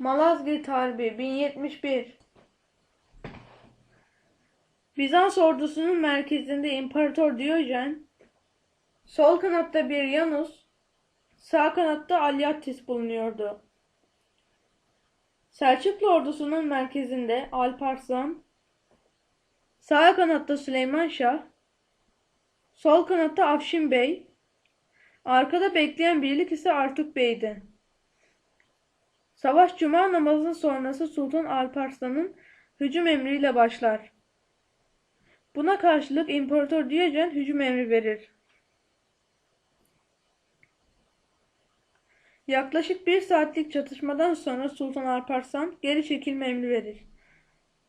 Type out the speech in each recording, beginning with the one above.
Malazgirt Harbi 1071 Bizans ordusunun merkezinde İmparator Diyojen, sol kanatta bir Yanus, sağ kanatta Alyattes bulunuyordu. Selçuklu ordusunun merkezinde Alparslan, sağ kanatta Süleyman Şah, sol kanatta Afşin Bey, arkada bekleyen birlik ise Artuk Bey'di. Savaş cuma namazının sonrası Sultan Alparslan'ın hücum emriyle başlar. Buna karşılık İmparator Diyojen hücum emri verir. Yaklaşık bir saatlik çatışmadan sonra Sultan Alparslan geri çekilme emri verir.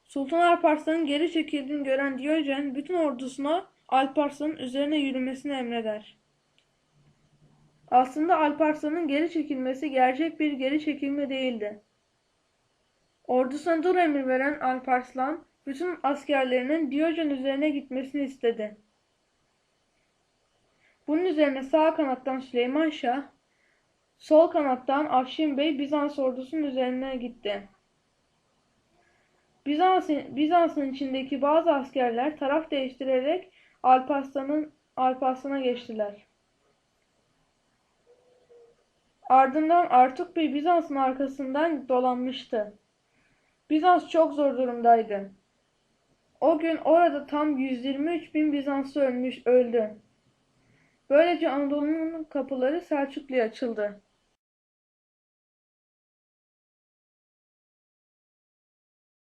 Sultan Alparslan'ın geri çekildiğini gören Diyojen bütün ordusuna Alparslan'ın üzerine yürümesini emreder. Aslında Alparslan'ın geri çekilmesi gerçek bir geri çekilme değildi. Ordusuna dur emir veren Alparslan, bütün askerlerinin Diyojen üzerine gitmesini istedi. Bunun üzerine sağ kanattan Süleyman Şah, sol kanattan Afşin Bey Bizans ordusunun üzerine gitti. Bizans'ın Bizans'ın içindeki bazı askerler taraf değiştirerek Alparslan'ın Alparslan'a geçtiler. Ardından Artuk Bey Bizans'ın arkasından dolanmıştı. Bizans çok zor durumdaydı. O gün orada tam 123 bin Bizanslı ölmüş öldü. Böylece Anadolu'nun kapıları Selçuklu'ya açıldı.